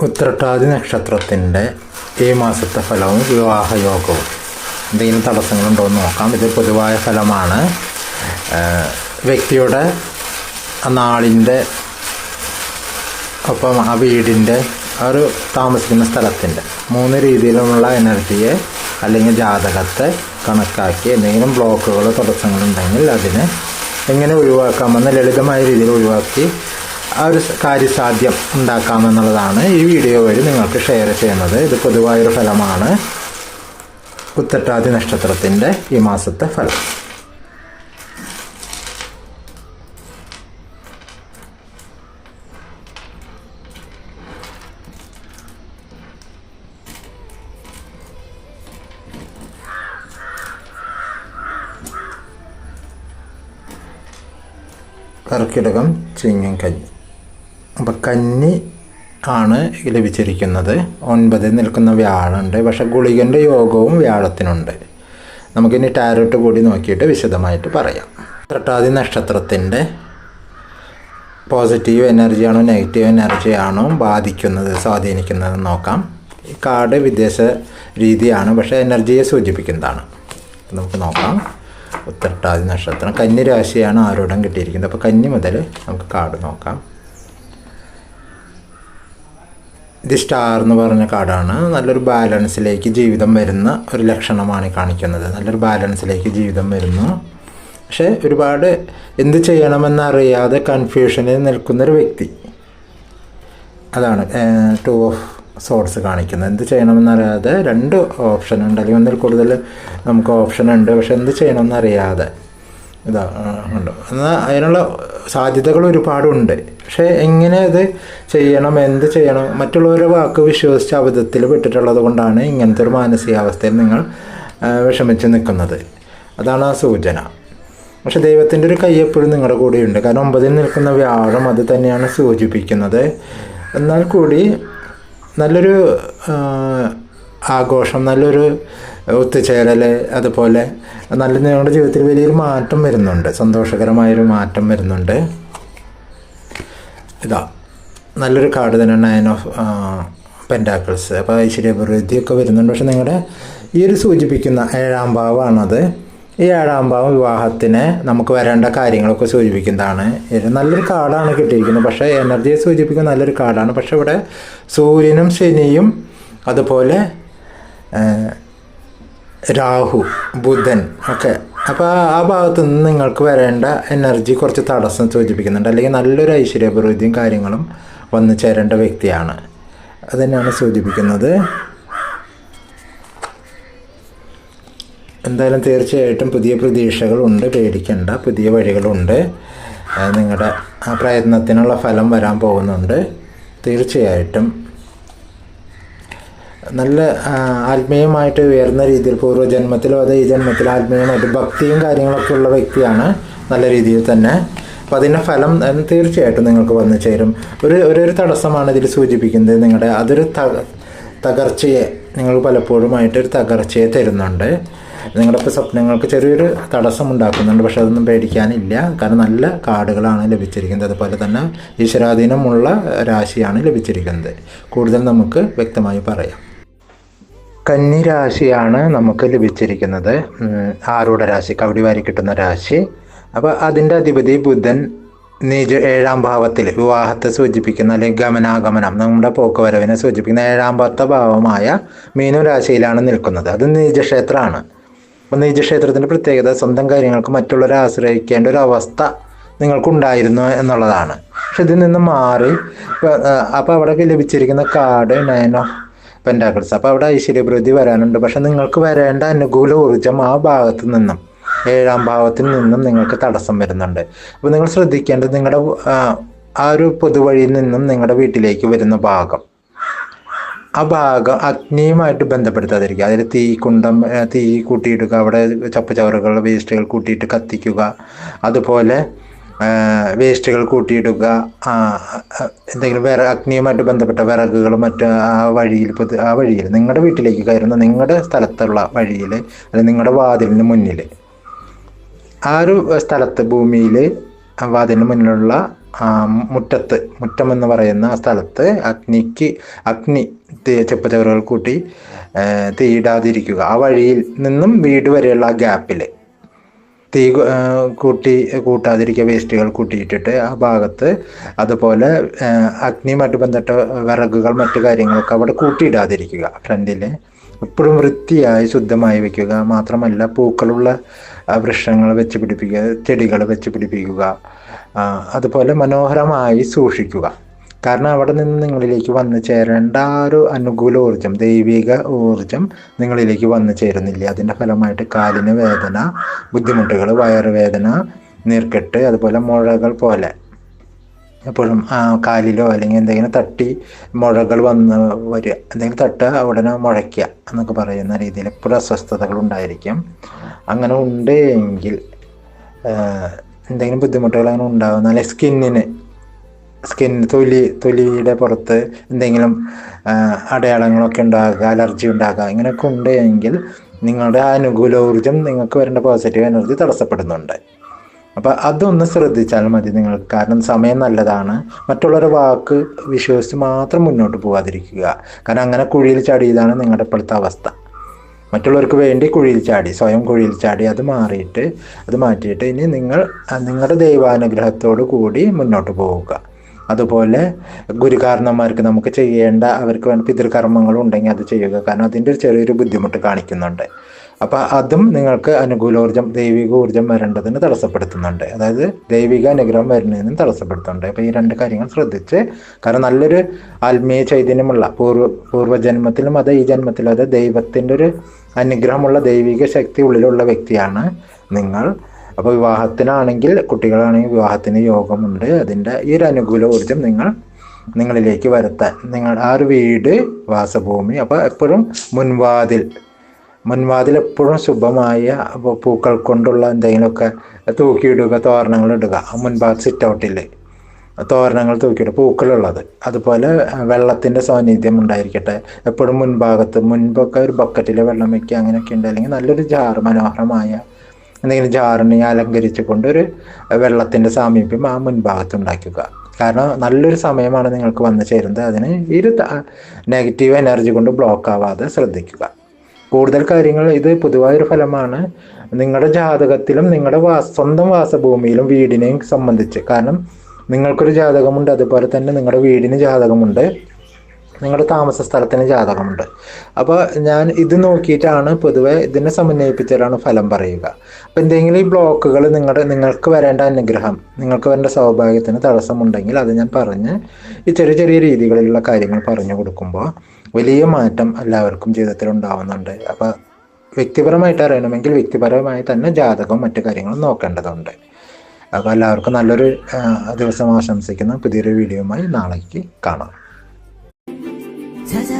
ഉത്രട്ടാതി നക്ഷത്രത്തിന്റെ ഈ മാസത്തെ ഫലവും വിവാഹയോഗവും എന്തെങ്കിലും തടസ്സങ്ങളുണ്ടോ എന്ന് നോക്കാം. ഇത് പൊതുവായ ഫലമാണ്. വ്യക്തിയുടെ നാളിന്റെ ഒപ്പം ആ വീടിന്റെ ഒരു താമസിക്കുന്ന സ്ഥലത്തിന്റെ മൂന്ന് രീതിയിലുമുള്ള എനർജിയെ അല്ലെങ്കിൽ ജാതകത്തെ കണക്കാക്കി എന്തെങ്കിലും ബ്ലോക്കുകളോ തടസ്സങ്ങളുണ്ടെങ്കിൽ അതിനെ എങ്ങനെ ഒഴിവാക്കാമെന്ന് ലളിതമായ രീതിയിൽ ഒഴിവാക്കി ആ ഒരു കാര്യസാധ്യം ഉണ്ടാക്കാമെന്നുള്ളതാണ് ഈ വീഡിയോ വഴി നിങ്ങൾക്ക് ഷെയർ ചെയ്യുന്നത്. ഇത് പൊതുവായൊരു ഫലമാണ്. കുത്തട്ടാതി നക്ഷത്രത്തിന്റെ ഈ മാസത്തെ ഫലം. കർക്കിടകം ചിങ്ങം കന്നി. അപ്പം കന്നി ആണ് ലഭിച്ചിരിക്കുന്നത്. ഒൻപതിൽ നിൽക്കുന്ന വ്യാഴമുണ്ട്. പക്ഷെ ഗുളികന്റെ യോഗവും വ്യാഴത്തിനുണ്ട്. നമുക്കിനി ടാരോട്ട് കൂടി നോക്കിയിട്ട് വിശദമായിട്ട് പറയാം. ത്രട്ടാതി നക്ഷത്രത്തിന്റെ പോസിറ്റീവ് എനർജിയാണോ നെഗറ്റീവ് എനർജിയാണോ ബാധിക്കുന്നത് സ്വാധീനിക്കുന്നത് നോക്കാം. ഈ കാർഡ് വിദേശ രീതിയാണ് പക്ഷേ എനർജിയെ സൂചിപ്പിക്കുന്നതാണ്. നമുക്ക് നോക്കാം. ഉത്തരട്ടാതി നക്ഷത്രം. കന്നി രാശിയാണ് ആരോടും കിട്ടിയിരിക്കുന്നത്. അപ്പോൾ കന്നി മുതൽ നമുക്ക് കാർഡ് നോക്കാം. ഇത് സ്റ്റാർ എന്ന് പറഞ്ഞ കാർഡാണ്. നല്ലൊരു ബാലൻസിലേക്ക് ജീവിതം വരുന്ന ഒരു ലക്ഷണമാണ് കാണിക്കുന്നത്. നല്ലൊരു ബാലൻസിലേക്ക് ജീവിതം വരുന്നു. പക്ഷേ ഒരുപാട് എന്ത് ചെയ്യണമെന്നറിയാതെ കൺഫ്യൂഷനിൽ നിൽക്കുന്നൊരു വ്യക്തി. അതാണ് ടു ഓഫ് സോർട്സ് കാണിക്കുന്നത്. എന്ത് ചെയ്യണമെന്നറിയാതെ രണ്ട് ഓപ്ഷൻ ഉണ്ട്. അല്ലെങ്കിൽ ഒന്നിൽ കൂടുതൽ നമുക്ക് ഓപ്ഷൻ ഉണ്ട്. പക്ഷെ എന്ത് ചെയ്യണമെന്നറിയാതെ. ഇതാ ഉണ്ട്. എന്നാൽ അതിനുള്ള സാധ്യതകൾ ഒരുപാടുണ്ട്. പക്ഷേ എങ്ങനെ അത് ചെയ്യണം എന്ത് ചെയ്യണം മറ്റുള്ളവരുടെ വാക്ക് വിശ്വസിച്ച് അബദ്ധത്തിൽ വിട്ടിട്ടുള്ളത് കൊണ്ടാണ് ഇങ്ങനത്തെ ഒരു മാനസികാവസ്ഥയിൽ നിങ്ങൾ വിഷമിച്ച് നിൽക്കുന്നത്. അതാണ് ആ സൂചന. പക്ഷെ ദൈവത്തിന്റെ ഒരു കൈ എപ്പോഴും നിങ്ങളുടെ കൂടെയുണ്ട്. കാരണം ഒമ്പതിൽ നിൽക്കുന്ന വ്യാഴം അത് തന്നെയാണ് സൂചിപ്പിക്കുന്നത്. എന്നാൽ കൂടി നല്ലൊരു ആഘോഷം നല്ലൊരു ഒത്തുചേരൽ അതുപോലെ നല്ല ഞങ്ങളുടെ ജീവിതത്തിൽ വലിയൊരു മാറ്റം വരുന്നുണ്ട്. സന്തോഷകരമായൊരു മാറ്റം വരുന്നുണ്ട്. ഇതാ നല്ലൊരു കാർഡ് തന്നെ നയൻ ഓഫ് പെന്റാക്കിൾസ് അപ്പോൾ ഐശ്വര്യഭിവൃദ്ധിയൊക്കെ വരുന്നുണ്ട്. പക്ഷെ നിങ്ങളുടെ ഈ ഒരു സൂചിപ്പിക്കുന്ന ഏഴാം ഭാവമാണത്. ഈ ഏഴാം ഭാവം വിവാഹത്തിന് നമുക്ക് വരേണ്ട കാര്യങ്ങളൊക്കെ സൂചിപ്പിക്കുന്നതാണ്. നല്ലൊരു കാർഡാണ് കിട്ടിയിരിക്കുന്നത്. പക്ഷേ എനർജിയെ സൂചിപ്പിക്കുന്ന നല്ലൊരു കാർഡാണ്. പക്ഷേ ഇവിടെ സൂര്യനും ശനിയും അതുപോലെ രാഹു ബുധൻ ഒക്കെ. അപ്പോൾ ആ ഭാഗത്തു നിന്ന് നിങ്ങൾക്ക് വരേണ്ട എനർജി കുറച്ച് തടസ്സം സൂചിപ്പിക്കുന്നുണ്ട്. അല്ലെങ്കിൽ നല്ലൊരു ഐശ്വര്യപ്രവൃത്തിയും കാര്യങ്ങളും വന്നു ചേരേണ്ട വ്യക്തിയാണ്. അത് തന്നെയാണ് സൂചിപ്പിക്കുന്നത്. എന്തായാലും തീർച്ചയായിട്ടും പുതിയ പ്രതീക്ഷകളുണ്ട്. പേടിക്കേണ്ട. പുതിയ വഴികളുണ്ട്. നിങ്ങളുടെ ആ പ്രയത്നത്തിനുള്ള ഫലം വരാൻ പോകുന്നുണ്ട്. തീർച്ചയായിട്ടും നല്ല ആത്മീയമായിട്ട് ഉയർന്ന രീതിയിൽ പൂർവജന്മത്തിലോ അതോ ഈ ജന്മത്തിലോ ആത്മീയമായിട്ട് ഭക്തിയും കാര്യങ്ങളൊക്കെ ഉള്ള വ്യക്തിയാണ് നല്ല രീതിയിൽ തന്നെ. അപ്പം അതിന്റെ ഫലം തീർച്ചയായിട്ടും നിങ്ങൾക്ക് വന്നു ചേരും. ഒരു ഒരു തടസ്സമാണ് ഇതിൽ സൂചിപ്പിക്കുന്നത്. നിങ്ങളുടെ അതൊരു തകർച്ചയെ നിങ്ങൾ പലപ്പോഴുമായിട്ട് ഒരു തകർച്ചയെ തരുന്നുണ്ട്. നിങ്ങളുടെ സ്വപ്നങ്ങൾക്ക് ചെറിയൊരു തടസ്സം ഉണ്ടാക്കുന്നുണ്ട് പക്ഷെ അതൊന്നും പേടിക്കാനില്ല. കാരണം നല്ല കാർഡുകളാണ് ലഭിച്ചിരിക്കുന്നത്. അതുപോലെ തന്നെ ഈശ്വരാധീനമുള്ള രാശിയാണ് ലഭിച്ചിരിക്കുന്നത്. കൂടുതൽ നമുക്ക് വ്യക്തമായി പറയാം. കന്നി രാശിയാണ് നമുക്ക് ലഭിച്ചിരിക്കുന്നത്. ആരൂഢ രാശി കവടി വാരി കിട്ടുന്ന രാശി. അപ്പോൾ അതിന്റെ അധിപതി ബുധൻ നീജ ഏഴാം ഭാവത്തിൽ വിവാഹത്തെ സൂചിപ്പിക്കുന്ന അല്ലെങ്കിൽ ഗമനാഗമനം നമ്മുടെ പോക്കുവരവിനെ സൂചിപ്പിക്കുന്ന ഏഴാമത്തെ ഭാവമായ മീനു രാശിയിലാണ് നിൽക്കുന്നത്. അത് നീജക്ഷേത്രമാണ് അപ്പോൾ നീജക്ഷേത്രത്തിന്റെ പ്രത്യേകത സ്വന്തം കാര്യങ്ങൾക്ക് മറ്റുള്ളവരെ ആശ്രയിക്കേണ്ട ഒരു അവസ്ഥ നിങ്ങൾക്കുണ്ടായിരുന്നു എന്നുള്ളതാണ്. പക്ഷെ ഇതിൽ നിന്ന് മാറി അപ്പോൾ അവിടെ ലഭിച്ചിരിക്കുന്ന കാർഡ് നയൻ ഓഫ് പെന്റാക്കിൾസ് അപ്പോൾ അവിടെ ഐശ്വര്യപ്രതി വരാനുണ്ട്. പക്ഷെ നിങ്ങൾക്ക് വരേണ്ട അനുകൂല ഊർജം ആ ഭാഗത്തു നിന്നും ഏഴാം ഭാവത്തിൽ നിന്നും നിങ്ങൾക്ക് തടസ്സം വരുന്നുണ്ട്. അപ്പോൾ നിങ്ങൾ ശ്രദ്ധിക്കേണ്ടത് നിങ്ങളുടെ ആ, ഒരു പൊതുവഴിയിൽ നിന്നും നിങ്ങളുടെ വീട്ടിലേക്ക് വരുന്ന ഭാഗം. ആ ഭാഗം അഗ്നിയുമായിട്ട് ബന്ധപ്പെടുത്താതിരിക്കുക. അതിൽ തീ കുണ്ടം തീ കൂട്ടിയിടുക അവിടെ ചപ്പുചവറുകൾ വേസ്റ്റുകൾ കൂട്ടിയിട്ട് കത്തിക്കുക. അതുപോലെ വേസ്റ്റുകൾ കൂട്ടിയിടുക എന്തെങ്കിലും വിറ അഗ്നിയുമായിട്ട് ബന്ധപ്പെട്ട വിറകുകളും മറ്റ് ആ വഴിയിൽ ആ വഴിയിൽ നിങ്ങളുടെ വീട്ടിലേക്ക് കയറുന്ന നിങ്ങളുടെ സ്ഥലത്തുള്ള വഴിയിൽ അല്ലെങ്കിൽ നിങ്ങളുടെ വാതിലിന് മുന്നിൽ. ആ ഒരു സ്ഥലത്ത് ഭൂമിയിൽ വാതിലിന് മുന്നിലുള്ള മുറ്റത്ത് മുറ്റം എന്ന് പറയുന്ന സ്ഥലത്ത് അഗ്നിക്ക് അഗ്നി ചെപ്പുചവറുകൾ കൂട്ടി തീയിടാതിരിക്കുക. ആ വഴിയിൽ നിന്നും വീട് വരെയുള്ള ആ ഗ്യാപ്പിൽ തീ കൂട്ടി കൂട്ടാതിരിക്കുക വേസ്റ്റുകൾ കൂട്ടിയിട്ടിട്ട് ആ ഭാഗത്ത് അതുപോലെ അഗ്നി അഗ്നിയുമായിട്ട് ബന്ധപ്പെട്ട വിറകുകൾ മറ്റു കാര്യങ്ങളൊക്കെ അവിടെ കൂട്ടിയിടാതിരിക്കുക. ഫ്രണ്ടിൽ എപ്പോഴും വൃത്തിയായി ശുദ്ധമായി വെക്കുക. മാത്രമല്ല പൂക്കളുള്ള വൃക്ഷങ്ങൾ വെച്ച് പിടിപ്പിക്കുക ചെടികൾ വെച്ച് പിടിപ്പിക്കുക അതുപോലെ മനോഹരമായി സൂക്ഷിക്കുക. കാരണം അവിടെ നിന്ന് നിങ്ങളിലേക്ക് വന്നു ചേരേണ്ട ആ ഒരു അനുകൂല ഊർജം ദൈവിക ഊർജം നിങ്ങളിലേക്ക് വന്നു ചേരുന്നില്ല. അതിന്റെ ഫലമായിട്ട് കാലിന് വേദന ബുദ്ധിമുട്ടുകൾ വയറുവേദന നീർക്കെട്ട് അതുപോലെ മുഴകൾ പോലെ. എപ്പോഴും കാലിലോ അല്ലെങ്കിൽ എന്തെങ്കിലും തട്ടി മുഴകൾ വന്ന് വരിക എന്തെങ്കിലും തട്ടുക ഉടനെ മുഴയ്ക്കുക എന്നൊക്കെ പറയുന്ന രീതിയിൽ എപ്പോഴും അസ്വസ്ഥതകൾ ഉണ്ടായിരിക്കും. അങ്ങനെ ഉണ്ട് എങ്കിൽ എന്തെങ്കിലും ബുദ്ധിമുട്ടുകൾ അങ്ങനെ ഉണ്ടാകുന്ന അല്ലെങ്കിൽ സ്കിന്നിന് സ്കിൻ തൊലി തൊലിയുടെ പുറത്ത് എന്തെങ്കിലും അടയാളങ്ങളൊക്കെ ഉണ്ടാകുക അലർജി ഉണ്ടാകുക ഇങ്ങനെയൊക്കെ ഉണ്ട് എങ്കിൽ നിങ്ങളുടെ അനുകൂല ഊർജം നിങ്ങൾക്ക് വരേണ്ട പോസിറ്റീവ് എനർജി തടസ്സപ്പെടുന്നുണ്ട്. അപ്പോൾ അതൊന്ന് ശ്രദ്ധിച്ചാൽ മതി നിങ്ങൾക്ക്. കാരണം സമയം നല്ലതാണ്. മറ്റുള്ളവരുടെ വാക്ക് വിശ്വസിച്ച് മാത്രം മുന്നോട്ട് പോകാതിരിക്കുക കാരണം അങ്ങനെ കുഴിയിൽ ചാടിയതാണ് നിങ്ങളുടെ ഇപ്പോഴത്തെ അവസ്ഥ. മറ്റുള്ളവർക്ക് വേണ്ടി കുഴിയിൽ ചാടി സ്വയം കുഴിയിൽ ചാടി അത് മാറിയിട്ട് അത് മാറ്റിയിട്ട് ഇനി നിങ്ങൾ നിങ്ങളുടെ ദൈവാനുഗ്രഹത്തോടു കൂടി മുന്നോട്ട് പോവുക. അതുപോലെ ഗുരുകാരണന്മാർക്ക് നമുക്ക് ചെയ്യേണ്ട അവർക്ക് വേണ്ട പിതൃകർമ്മങ്ങളും ഉണ്ടെങ്കിൽ അത് ചെയ്യുക. കാരണം അതിന്റെ ഒരു ചെറിയൊരു ബുദ്ധിമുട്ട് കാണിക്കുന്നുണ്ട്. അപ്പോൾ അതും നിങ്ങൾക്ക് അനുകൂലോർജം ദൈവിക ഊർജം വരേണ്ടതിന് തടസ്സപ്പെടുത്തുന്നുണ്ട്. അതായത് ദൈവിക അനുഗ്രഹം വരുന്നതിനും തടസ്സപ്പെടുത്തുന്നുണ്ട്. അപ്പോൾ ഈ രണ്ട് കാര്യങ്ങൾ ശ്രദ്ധിച്ച് കാരണം നല്ലൊരു ആത്മീയ ചൈതന്യമുള്ള പൂർവ പൂർവജന്മത്തിലും അത് ഈ ജന്മത്തിലും അത് ദൈവത്തിന്റെ ഒരു അനുഗ്രഹമുള്ള ദൈവിക ശക്തി ഉള്ളിലുള്ള വ്യക്തിയാണ് നിങ്ങൾ. അപ്പോൾ വിവാഹത്തിനാണെങ്കിൽ കുട്ടികളാണെങ്കിൽ വിവാഹത്തിന് യോഗമുണ്ട്. അതിന്റെ ഈ ഒരു അനുകൂല ഊർജം നിങ്ങൾ നിങ്ങളിലേക്ക് വരുത്താൻ നിങ്ങൾ ആ ഒരു വീട് വാസഭൂമി അപ്പോൾ എപ്പോഴും മുൻവാതിൽ മുൻവാതിൽ എപ്പോഴും ശുഭമായ പൂക്കൾ കൊണ്ടുള്ള എന്തെങ്കിലുമൊക്കെ തൂക്കിയിടുക തോരണങ്ങൾ ഇടുക. മുൻഭാഗത്ത് സിറ്റ് ഔട്ടിൽ തോരണങ്ങൾ തൂക്കിയിടുക. പൂക്കളുള്ളത്. അതുപോലെ വെള്ളത്തിന്റെ സാന്നിധ്യം ഉണ്ടായിരിക്കട്ടെ. എപ്പോഴും മുൻഭാഗത്ത് മുൻപൊക്കെ ഒരു ബക്കറ്റിൽ വെള്ളം വയ്ക്കുക അങ്ങനെയൊക്കെ ഉണ്ട്. അല്ലെങ്കിൽ നല്ലൊരു ജാർ മനോഹരമായ എന്തെങ്കിലും ജാറിനെ അലങ്കരിച്ച് ഒരു വെള്ളത്തിന്റെ സാമീപ്യം ആ മുൻഭാഗത്ത് ഉണ്ടാക്കുക കാരണം നല്ലൊരു സമയമാണ് നിങ്ങൾക്ക് വന്നു ചേരുന്നത്. അതിന് ഇരു നെഗറ്റീവ് എനർജി കൊണ്ട് ബ്ലോക്ക് ആവാതെ ശ്രദ്ധിക്കുക. കൂടുതൽ കാര്യങ്ങൾ ഇത് പൊതുവായൊരു ഫലമാണ്. നിങ്ങളുടെ ജാതകത്തിലും നിങ്ങളുടെ വാ സ്വന്തം വാസഭൂമിയിലും വീടിനെയും സംബന്ധിച്ച്. കാരണം നിങ്ങൾക്കൊരു ജാതകമുണ്ട് അതുപോലെ തന്നെ നിങ്ങളുടെ വീടിന് ജാതകമുണ്ട്. നിങ്ങളുടെ താമസ സ്ഥലത്തിന് ജാതകമുണ്ട്. അപ്പോൾ ഞാൻ ഇത് നോക്കിയിട്ടാണ് പൊതുവെ ഇതിനെ സമന്വയിപ്പിച്ചാലാണ് ഫലം പറയുക. അപ്പോൾ എന്തെങ്കിലും ഈ ബ്ലോക്കുകൾ നിങ്ങളുടെ നിങ്ങൾക്ക് വരേണ്ട അനുഗ്രഹം നിങ്ങൾക്ക് വരേണ്ട സൗഭാഗ്യത്തിന് തടസ്സമുണ്ടെങ്കിൽ അത് ഞാൻ പറഞ്ഞ് ഈ ചെറിയ ചെറിയ രീതികളിലുള്ള കാര്യങ്ങൾ പറഞ്ഞു കൊടുക്കുമ്പോൾ വലിയ മാറ്റം എല്ലാവർക്കും ജീവിതത്തിൽ ഉണ്ടാവുന്നുണ്ട്. അപ്പോൾ വ്യക്തിപരമായിട്ട് അറിയണമെങ്കിൽ വ്യക്തിപരമായി തന്നെ ജാതകവും മറ്റു കാര്യങ്ങളും നോക്കേണ്ടതുണ്ട്. അപ്പോൾ എല്ലാവർക്കും നല്ലൊരു ദിവസം ആശംസിക്കുന്ന. പുതിയൊരു വീഡിയോയുമായി നാളേക്ക് കാണാം. 찾아